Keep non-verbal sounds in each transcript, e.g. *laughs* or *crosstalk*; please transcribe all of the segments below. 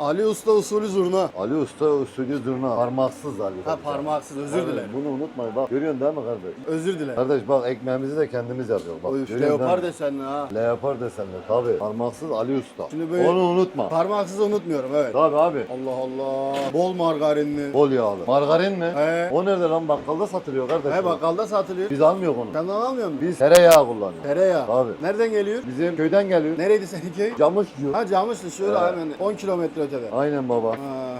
Ali Usta usulü zurna. Ali Usta usulü zurna. Parmaksız Ali. Ha parmaksız özür Evet, dilerim. Bunu unutmayın bak. Görüyorsun değil mi kardeş? Özür dilerim. Kardeş bak ekmeğimizi de kendimiz yapıyoruz. Bak, Öf, görüyorsun leopar değil mi? desenli ha. Leopar desenli tabi. Parmaksız Ali Usta. Şimdi böyle- Onu unutma. Parmaksız unutmuyorum evet. Tabi abi. Allah Allah. Bol margarinli. Bol yağlı. Margarin mi? He. O nerede lan bakkalda satılıyor kardeş. He bakkalda satılıyor. Biz almıyoruz onu. Senden almıyor musun? Biz tereyağı kullanıyoruz. Tereyağı. Tabii. Nereden geliyor? Bizim köyden geliyor. Nereydi seninki? Camış yiyor. Ha camıştı şöyle Evet. hemen 10 kilometre ötede. Aynen baba. Ha,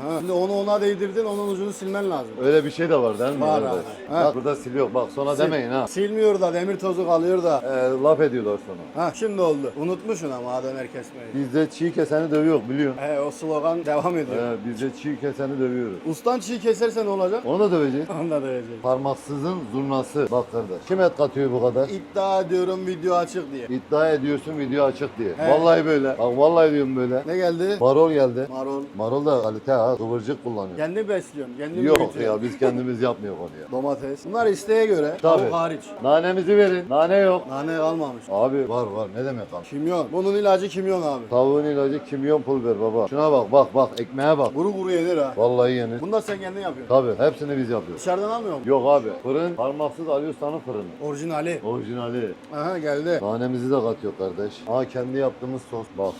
ha. Şimdi onu ona değdirdin onun ucunu silmen lazım. Öyle bir şey de var değil mi? Var abi. Ha. Bak burada siliyor. Bak sonra Sil- demeyin ha. Silmiyor da demir tozu kalıyor da. Ee, laf ediyorlar sonra. Ha şimdi oldu. Unutmuşsun ama Adem kesmeyi. Bizde çiğ keseni dövüyor biliyorsun. He o slogan devam ediyor. Ee, bizde çiğ keseni dövüyoruz. Ustan çiğ keserse ne olacak? Onu da döveceğiz. Onu da diyeceğiz. Parmaksızın zurnası. Bak kardeş. Kim et katıyor bu kadar? İddia ediyorum video açık diye. İddia ediyorsun video açık diye. He. Vallahi böyle. Bak vallahi diyorum böyle. Ne geldi? Marol geldi. Marul. Marol da kalite ha. Kıvırcık kullanıyor. Kendi besliyorum. Kendi Yok büyütüyorum. ya biz kendimiz yapmıyoruz onu ya. *laughs* Domates. Bunlar isteğe göre. Tabii. Tavuk hariç. Nanemizi verin. Nane yok. Nane kalmamış. Abi var var ne demek abi? Kimyon. Bunun ilacı kimyon abi. Tavuğun ilacı kimyon pulver baba. Şuna bak bak bak ekmeğe bak. Kuru kuru yenir ha. Vallahi yenir. Bunu da sen kendin yapıyorsun. Tabii hepsini biz yapıyoruz. Dışarıdan almıyor musun? Yok abi fırın parmaksız Ali Usta'nın fırını. Orijinali. Orijinali. Aha geldi. Nanemizi de katıyor kardeş. Aa kendi yaptığımız sos bak.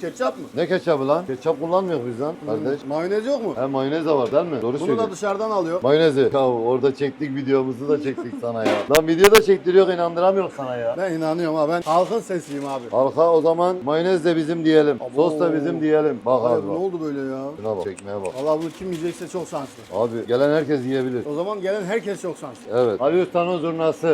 Ketçap mı? Ne ketçabı lan? Ketçap kullanmıyoruz biz lan kardeş. Mayonez yok mu? He mayonez de var değil mi? Doğru Bunu söylüyorsun. da dışarıdan alıyor. Mayonezi. Ya orada çektik videomuzu da çektik *laughs* sana ya. Lan video da çektiriyor inandıramıyor sana ya. Ben inanıyorum ha ben halkın sesiyim abi. Halka o zaman mayonez de bizim diyelim. Abo. Sos da bizim diyelim. Bak Abi, abi ne bak. oldu böyle ya? Şuna bak. Çekmeye bak. Valla bunu kim yiyecekse çok şanslı. Abi gelen herkes yiyebilir. O zaman gelen herkes çok şanslı. Evet. Ali Usta'nın zurnası.